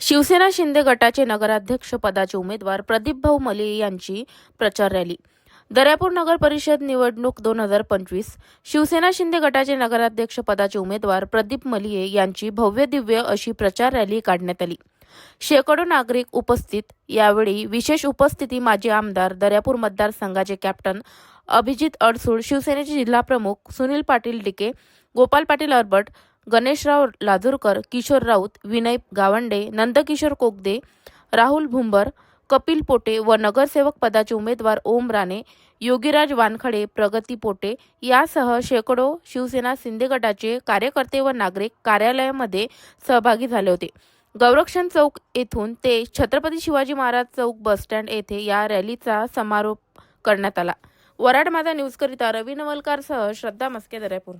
शिवसेना शिंदे गटाचे नगराध्यक्ष पदाचे उमेदवार प्रदीप भाऊ मले यांची प्रचार रॅली. दर्यापूर नगर परिषद निवडणूक दोन हजार पंचवीस. शिवसेना शिंदे गटाचे नगराध्यक्ष पदाचे उमेदवार प्रदीप मलिये यांची भव्य दिव्य अशी प्रचार रॅली काढण्यात आली. शेकडो नागरिक उपस्थित. यावेळी विशेष उपस्थिती माजी आमदार दर्यापूर मतदारसंघाचे कॅप्टन अभिजित अडसूळ शिवसेनेचे जिल्हाप्रमुख सुनील पाटील डिके गोपाल पाटील अरबट गणेशराव लाजूरकर किशोर राऊत विनय गावंडे नंदकिशोर कोगदे राहुल भुंबर कपिल पोटे व नगरसेवक पदाचे उमेदवार ओम राणे योगीराज वानखडे प्रगती पोटे यासह शेकडो शिवसेना शिंदे गटाचे कार्यकर्ते व नागरिक कार्यालयामध्ये सहभागी झाले होते. गौरक्षण चौक येथून ते छत्रपती शिवाजी महाराज चौक बसस्टँड येथे या रॅलीचा समारोप करण्यात आला. वराड माझा न्यूजकरिता रवी नवलकारसह श्रद्धा मस्के दर्यापूर